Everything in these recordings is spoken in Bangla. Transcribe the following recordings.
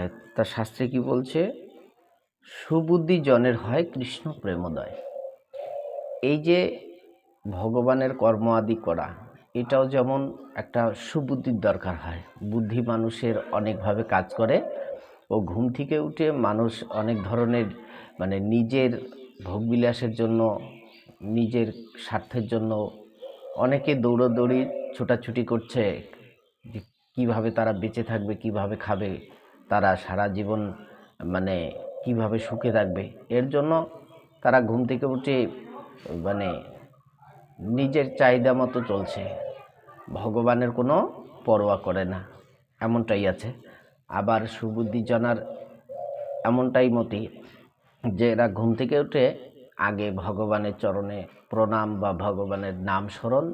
হয় তা শাস্ত্রে কি বলছে? সুবুদ্ধি জনের হয় কৃষ্ণ প্রেমোদয়। এই যে ভগবানের কর্ম আদি করা, এটাও যেমন একটা সুবুদ্ধির দরকার হয়। বুদ্ধি মানুষের অনেকভাবে কাজ করে ও ঘুম থেকে উঠে মানুষ অনেক ধরনের মানে নিজের ভোগবিলাসের জন্য, নিজের স্বার্থের জন্য অনেকে দৌড়োদৌড়ি ছোটাছুটি করছে যে কীভাবে তারা বেঁচে থাকবে, কীভাবে খাবে। তারা সারা জীবন মানে কীভাবে সুখে থাকবে? এর জন্য তারা ঘুম থেকে উঠে মানে নিজের চাহিদা মতো চলছে। ভগবানের কোনো পরোয়া করে না। এমনটাই আছে। আবার সুবুদ্ধি জনার এমনটাই মতি, যে এরা ঘুম থেকে উঠে আগে ভগবানের চরণে প্রণাম বা ভগবানের নাম স্মরণ।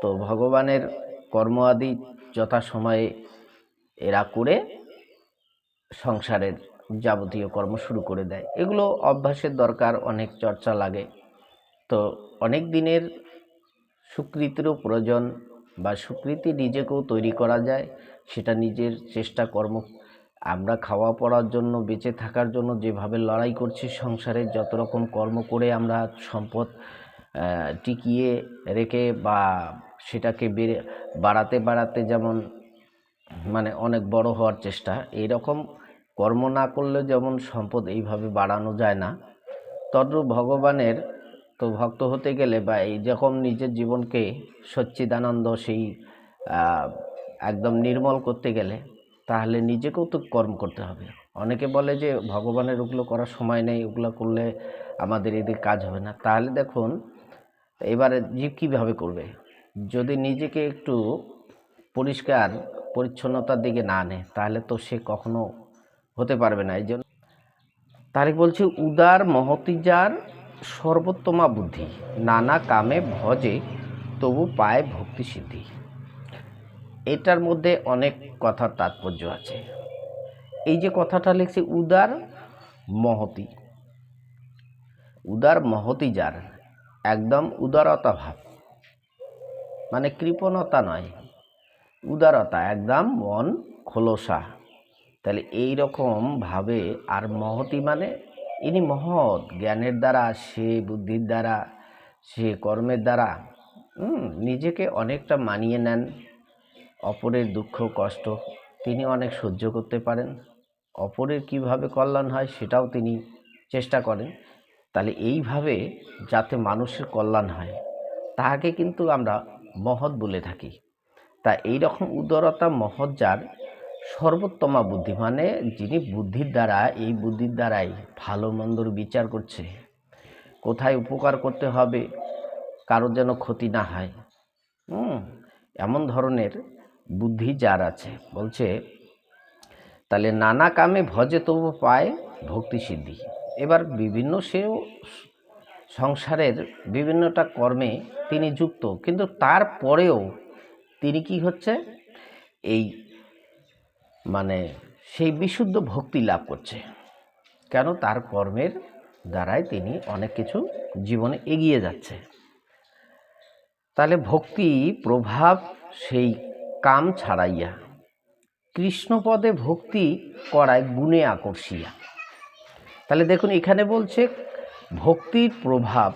তো ভগবানের কর্ম আদি যথাসময়ে এরা করে সংসারের যাবতীয় কর্ম শুরু করে দেয়। এগুলো অভ্যাসের দরকার, অনেক চর্চা লাগে। তো অনেক দিনের সুকৃতিরও প্রয়োজন বা সুকৃতি নিজেকেও তৈরি করা যায়, সেটা নিজের চেষ্টা কর্ম। আমরা খাওয়া পড়ার জন্য, বেঁচে থাকার জন্য যেভাবে লড়াই করছি সংসারে, যত রকম কর্ম করে আমরা সম্পদ টিকিয়ে রেখে বা সেটাকে বেড়ে, বাড়াতে বাড়াতে যেমন মানে অনেক বড় হওয়ার চেষ্টা। এইরকম কর্ম না করলে যেমন সম্পদ এইভাবে বাড়ানো যায় না, তদ্রূপ ভগবানের তো ভক্ত হতে গেলে বা এই যখন নিজের জীবনকে সচ্চিদানন্দ সেই একদম নির্মল করতে গেলে তাহলে নিজেকেও তো কর্ম করতে হবে। অনেকে বলে যে ভগবানের ওগুলো করার সময় নেই, ওগুলো করলে আমাদের এদিকে কাজ হবে না। তাহলে দেখুন, এবারে জীব কীভাবে করবে? যদি নিজেকে একটু পরিষ্কার পরিচ্ছন্নতার দিকে না নেয়, তাহলে তো সে কখনো হতে পারবে না। এই জন্য তারিখ বলছে, উদার মহতিজার সর্বোত্তমা বুদ্ধি, নানা কামে ভজে তবু পায় ভক্তি সিদ্ধি। এটার মধ্যে অনেক কথার তাৎপর্য আছে। এই যে কথাটা লিখছে, উদার মহতি উদার মহতি যার একদম উদারতা ভাব মানে কৃপণতা নয় উদারতা, একদম মন খোলসা। তাহলে এই ভাবে আর মহতি মানে ইনি মহৎ, জ্ঞানের দ্বারা, সে বুদ্ধির দ্বারা, সে কর্মের দ্বারা নিজেকে অনেকটা মানিয়ে নেন। অপরের দুঃখ, কষ্ট তিনি অনেক সহ্য করতে পারেন। অপরের কীভাবে কল্যাণ হয় সেটাও তিনি চেষ্টা করেন। তাহলে এইভাবে যাতে মানুষের কল্যাণ হয় তাহাকে কিন্তু আমরা মহৎ বলে থাকি। তা এই রকম উদারতা মহৎ যার সর্বোত্তমা বুদ্ধি মানে যিনি বুদ্ধির দ্বারা, এই বুদ্ধির দ্বারাই ভালো মন্দর বিচার করছে। কোথায় উপকার করতে হবে, কারোর যেন ক্ষতি না হয়। হুম, এমন ধরনের বুদ্ধি যার আছে। বলছে, তাহলে নানা কামে ভজে তবু পায় ভক্তি সিদ্ধি। এবার বিভিন্ন সেও সংসারের বিভিন্নটা কর্মে তিনি যুক্ত, কিন্তু তারপরেও তিনি কি হচ্ছে? এই মানে সেই বিশুদ্ধ ভক্তি লাভ করছে। কেন? তার কর্মের দ্বারাই তিনি অনেক কিছু জীবনে এগিয়ে যাচ্ছে। তাহলে ভক্তি প্রভাব সেই কাম ছাড়াইয়া কৃষ্ণপদে ভক্তি করায় গুণে আকর্ষিয়া। তাহলে দেখুন, এখানে বলছে ভক্তির প্রভাব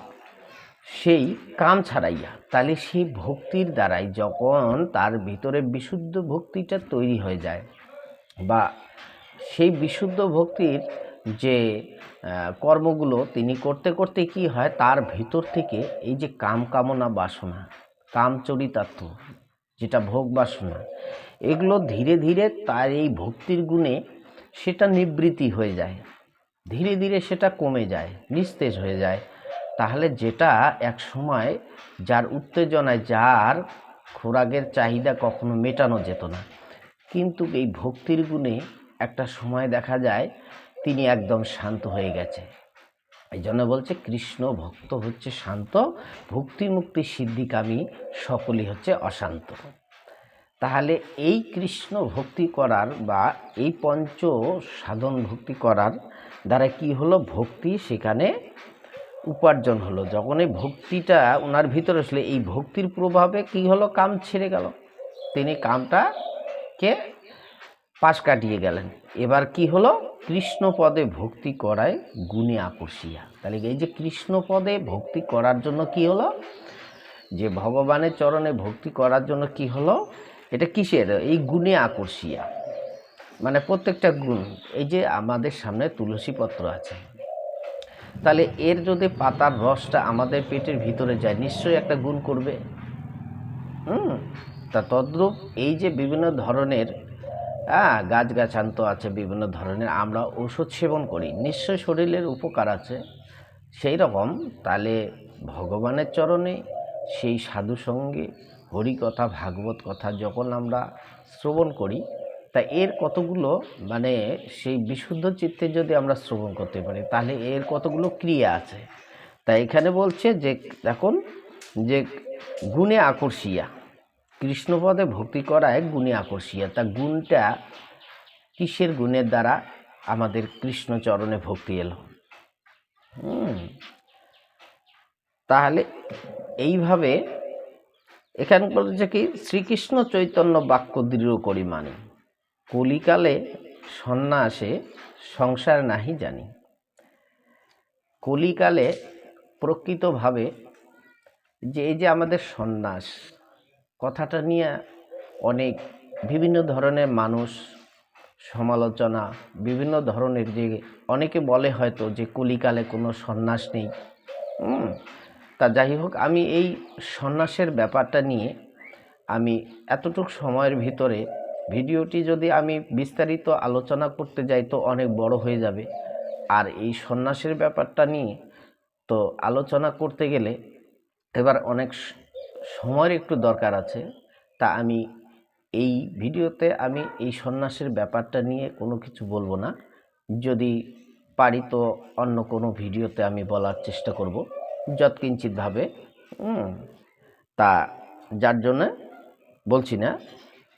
সেই কাম ছাড়াইয়া, তাহলে সেই ভক্তির দ্বারাই যখন তার ভিতরে বিশুদ্ধ ভক্তিটা তৈরি হয়ে যায় বা সেই বিশুদ্ধ ভক্তির যে কর্মগুলো তিনি করতে করতে কি হয়, তার ভিতর থেকে এই যে কাম কামনা বাসনা, কাম চরিতার্থ যেটা ভোগ বাসনা, এগুলো ধীরে ধীরে তার এই ভক্তির গুণে সেটা নিবৃত্তি হয়ে যায়। ধীরে ধীরে সেটা কমে যায়, নিস্তেজ হয়ে যায়। তাহলে যেটা এক সময় যার উত্তেজনায় যার খোরাকের চাহিদা কখনো মেটানো যেত না। কিন্তু এই ভক্তির গুণে একটা সময় দেখা যায় তিনি একদম শান্ত হয়ে গেছে। এই জন্য বলছে, কৃষ্ণ ভক্ত হচ্ছে শান্ত ভক্তি মুক্তি সিদ্ধিকামী সকলই হচ্ছে অশান্ত। তাহলে এই কৃষ্ণ ভক্তি করার বা এই পঞ্চ সাধন ভক্তি করার দ্বারা কি হলো? ভক্তি সেখানে উপার্জন হলো। যখন এই ভক্তিটা ওনার ভিতরে আসলে এই ভক্তির প্রভাবে কি হলো? কাম ছেড়ে গেল। তিনি কামটাকে পাশ কাটিয়ে গেলেন। এবার কি হলো? কৃষ্ণ পদে ভক্তি করায় গুণে আকর্ষিয়া। তাহলে এই যে কৃষ্ণ পদে ভক্তি করার জন্য কি হলো? যে ভগবানের চরণে ভক্তি করার জন্য কি হলো? এটা কিসের? এই গুণে আকর্ষিয়া। মানে প্রত্যেকটা গুণ। এই যে আমাদের সামনে তুলসী পত্র আছে। তাহলে এর যদি পাতার রসটা আমাদের পেটের ভিতরে যায়, নিশ্চয়ই একটা গুণ করবে। হুম? তা তদ্রূপ এই যে বিভিন্ন ধরনের হ্যাঁ গাছগাছান তো আছে, বিভিন্ন ধরনের আমরা ওষুধ সেবন করি নিশ্চয় শরীরের উপকার আছে। সেই রকম তাহলে ভগবানের চরণে সেই সাধু সঙ্গে হরিকথা, ভাগবত কথা যখন আমরা শ্রবণ করি তা এর কতগুলো মানে সেই বিশুদ্ধ চিত্তে যদি আমরা শ্রবণ করতে পারি, তাহলে এর কতগুলো ক্রিয়া আছে? তা এখানে বলছে যে এখন যে গুণে আকর্ষিয়া, কৃষ্ণপদে ভক্তি করায় গুণে আকর্ষিয়া, তা গুণটা কিসের গুণের দ্বারা আমাদের কৃষ্ণচরণে ভক্তি এলো? তাহলে এইভাবে এখানে বলছে কি, শ্রীকৃষ্ণ চৈতন্য বাক্য দৃঢ় করি মানি কলিকালে সন্ন্যাসে সংসার নাহি জানি। কলিকালে প্রকৃতভাবে যে এই যে আমাদের সন্ন্যাস, কথাটা নিয়ে অনেক বিভিন্ন ধরনের মানুষ, সমালোচনা, বিভিন্ন ধরনের যে অনেকে বলে হয়তো যে কলিকালে কোনো সন্ন্যাস নেই। তা যাই হোক, আমি এই সন্ন্যাসের ব্যাপারটা নিয়ে আমি এতটুক সময়ের ভিতরে ভিডিওটি যদি আমি বিস্তারিত আলোচনা করতে যাই, তো অনেক বড় হয়ে যাবে। আর এই সন্ন্যাসের ব্যাপারটা নিয়ে তো আলোচনা করতে গেলে এবার অনেক সময়ের একটু দরকার আছে। তা আমি এই ভিডিওতে আমি এই সন্ন্যাসের ব্যাপারটা নিয়ে কোনো কিছু বলব না। যদি পারি তো অন্য কোনো ভিডিওতে আমি বলার চেষ্টা করব, যৎকিঞ্চিতভাবে। তা যার জন্য বলছি না।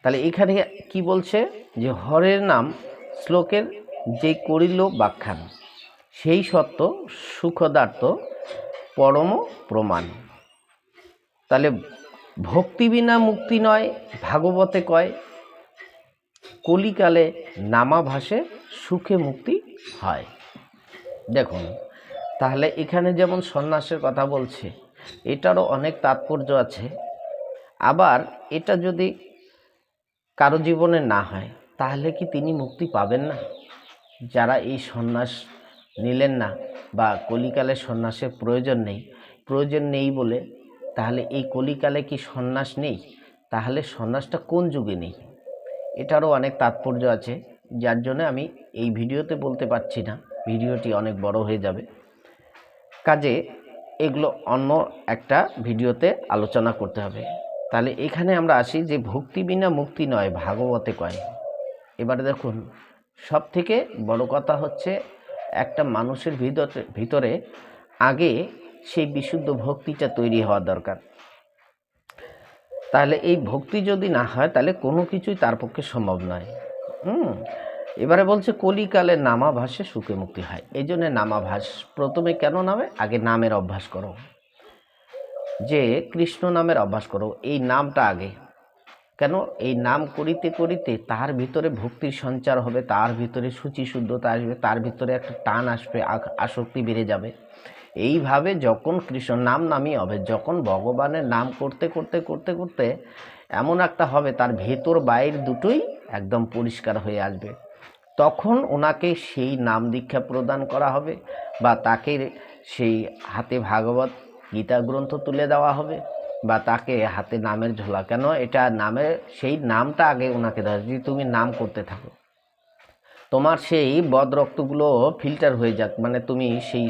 তাহলে এখানে কি বলছে? যে হরের নাম শ্লোকের যে করিল ব্যাখ্যান, সেই সত্য সুখদার্থ পরম প্রমাণ। তাহলে ভক্তি বিনা মুক্তি নয়, ভাগবতে কয়, কলিকালে নামাভাসে সুখে মুক্তি হয়। দেখুন, তাহলে এখানে যেমন সন্ন্যাসের কথা বলছে, এটারও অনেক তাৎপর্য আছে। আবার এটা যদি কারও জীবনে না হয়, তাহলে কি তিনি মুক্তি পাবেন না? যারা এই সন্ন্যাস নিলেন না বা কলিকালে সন্ন্যাসের প্রয়োজন নেই প্রয়োজন নেই বলে, তাহলে এই কলিকালে কি সন্ন্যাস নেই? তাহলে সন্ন্যাসটা কোন যুগে নেই? এটারও অনেক তাৎপর্য আছে, যার জন্য আমি এই ভিডিওতে বলতে পারছি না, ভিডিওটি অনেক বড় হয়ে যাবে। কাজে এগুলো অন্য একটা ভিডিওতে আলোচনা করতে হবে। তাহলে এখানে আমরা আসি যে ভক্তি বিনা মুক্তি নয়, ভাগবতে কয়। এবারে দেখুন সব থেকে বড় কথা হচ্ছে একটা মানুষের ভিতরে ভিতরে আগে সেই বিশুদ্ধ ভক্তিটা তৈরি হওয়া দরকার। তাহলে এই ভক্তি যদি না হয়, তাহলে কোনো কিছুই তার পক্ষে সম্ভব নয়। হুম? এবারে বলছে, কলিকালে নামাভাসে সুখে মুক্তি হয়। এই জন্যে নামাভাস প্রথমে কেন নামে? আগে নামের অভ্যাস করো। যে কৃষ্ণ নামের অভ্যাস করো, এই নামটা আগে। কেন? এই নাম করিতে করিতে তার ভিতরে ভক্তির সঞ্চার হবে, তার ভিতরে সূচি শুদ্ধতা আসবে, তার ভিতরে একটা টান আসবে আসক্তি বেড়ে যাবে। এইভাবে যখন কৃষ্ণ নাম নামই হবে, যখন ভগবানের নাম করতে করতে করতে করতে এমন একটা হবে, তার ভেতর বাইর দুটোই একদম পরিষ্কার হয়ে আসবে। তখন ওনাকে সেই নাম দীক্ষা প্রদান করা হবে বা তাকে সেই হাতে ভাগবত গীতা গ্রন্থ তুলে দেওয়া হবে বা তাকে হাতে নামের ঝোলা। কেন? এটা নামের সেই নামটা আগে ওনাকে দেওয়া যদি তুমি নাম করতে থাকো। তোমার সেই বদ রক্তগুলো ফিল্টার হয়ে যাক মানে তুমি সেই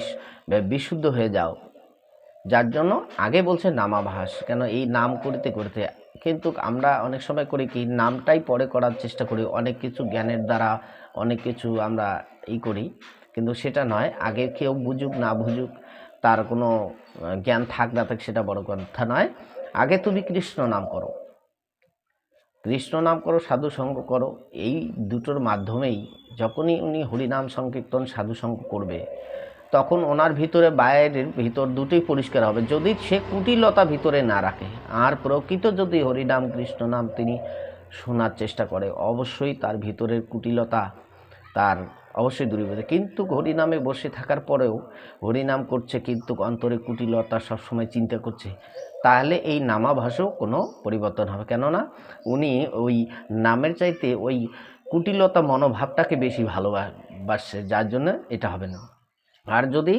বিশুদ্ধ হয়ে যাও। যার জন্য আগে বলছে নামাভাস, কেন এই নাম করতে করতে। কিন্তু আমরা অনেক সময় করি কি, নামটাই পরে করার চেষ্টা করি, অনেক কিছু জ্ঞানের দ্বারা অনেক কিছু আমরা ই করি। কিন্তু সেটা নয়, আগে কেউ বুঝুক না বুঝুক তার কোনো জ্ঞান থাক না থাক সেটা বড় কথা নয়। আগে তুমি কৃষ্ণ নাম করো। কৃষ্ণ নাম করো, সাধু সঙ্গ করো। এই দুটোর মাধ্যমেই যখনই উনি হরিনাম সংকীর্তন, সাধু সঙ্গ করবে, তখন ওনার ভিতরে বাইরের ভিতর দুটোই পরিষ্কার হবে। যদি সে কুটিলতা ভিতরে না রাখে, আর প্রকৃত যদি হরিনাম কৃষ্ণ নাম তিনি শোনার চেষ্টা করে, অবশ্যই তার ভিতরের কুটিলতা, তার অবশ্যই দূরীভূত। কিন্তু হরিনামে বসে থাকার পরেও হরিনাম করছে, কিন্তু অন্তরে কুটিলতা সবসময় চিন্তা করছে, তাহলে এই নামাভাসও কোনো পরিবর্তন হবে? কেননা উনি ওই নামের চাইতে ওই কুটিলতা মনোভাবটাকে বেশি ভালোবাসছে যার জন্য এটা হবে না। আর যদি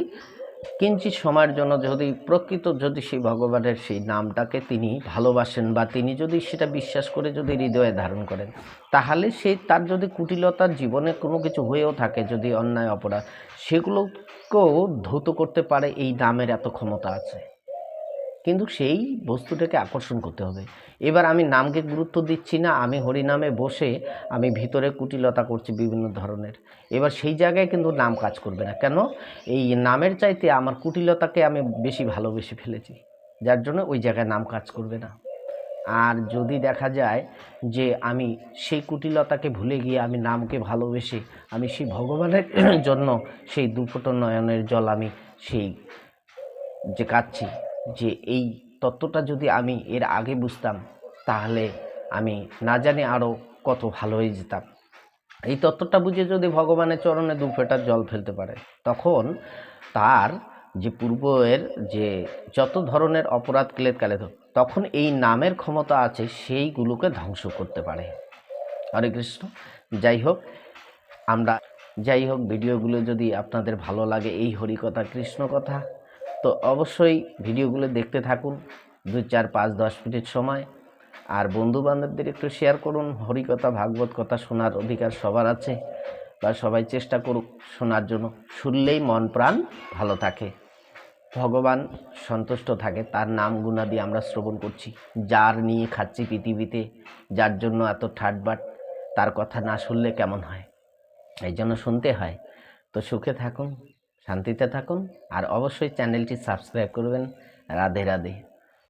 কিঞ্চিত সময়ের জন্য যদি প্রকৃত যদি সেই ভগবানের সেই নামটাকে তিনি ভালোবাসেন বা তিনি যদি সেটা বিশ্বাস করে যদি হৃদয়ে ধারণ করেন, তাহলে সে তার যদি কুটিলতার জীবনে কোনো কিছু হয়েও থাকে, যদি অন্যায়, অপরাধ, সেগুলোকেও ধৌত করতে পারে এই নামের এত ক্ষমতা আছে। কিন্তু সেই বস্তুটাকে আকর্ষণ করতে হবে। এবার আমি নামকে গুরুত্ব দিচ্ছি না, আমি হরিনামে বসে আমি ভিতরে কুটিলতা করছি বিভিন্ন ধরনের। এবার সেই জায়গায় কিন্তু নাম কাজ করবে না। কেন? এই নামের চাইতে আমার কুটিলতাকে আমি বেশি ভালোবেসে ফেলেছি। যার জন্য ওই জায়গায় নাম কাজ করবে না। আর যদি দেখা যায় যে আমি সেই কুটিলতাকে ভুলে গিয়ে আমি নামকে ভালোবেসে আমি সেই ভগবানের জন্য সেই দুফোটো নয়নের জল আমি সেই যে কাচ্ছি যে এই তত্ত্বটা যদি আমি এর আগে বুঝতাম, তাহলে আমি না জানি আরও কত ভালো হয়ে যেতাম। এই তত্ত্বটা বুঝে যদি ভগবানের চরণে দু ফোঁটা জল ফেলতে পারে, তখন তার যে পূর্বের যে যত ধরনের অপরাধ ক্লেদ কালে তখন এই নামের ক্ষমতা আছে, সেইগুলোকে ধ্বংস করতে পারে। হরে কৃষ্ণ। যাই হোক, আমরা যাই হোক, ভিডিওগুলো যদি আপনাদের ভালো লাগে, এই হরিকথা কৃষ্ণ কথা তো অবশ্যই ভিডিওগুলো দেখতে থাকুন। দু চার, পাঁচ, দশ মিনিট সময়। আর বন্ধু বান্ধবদের একটু শেয়ার করুন। হরিকথা, ভাগবত কথা শোনার অধিকার সবার আছে বা সবাই চেষ্টা করুক শোনার জন্য। শুনলেই মন প্রাণ ভালো থাকে। ভগবান সন্তুষ্ট থাকে। তার নাম গুণাদি আমরা শ্রবণ করছি। যার নিয়ে খাচ্ছি পৃথিবীতে, যার জন্য এত ঠাটবাট, তার কথা না শুনলে কেমন হয়? এই জন্য শুনতে হয়। তো সুখে থাকুন। শান্তিতে থাকুন আর অবশ্যই চ্যানেলটি সাবস্ক্রাইব করবেন। রাধে রাধে।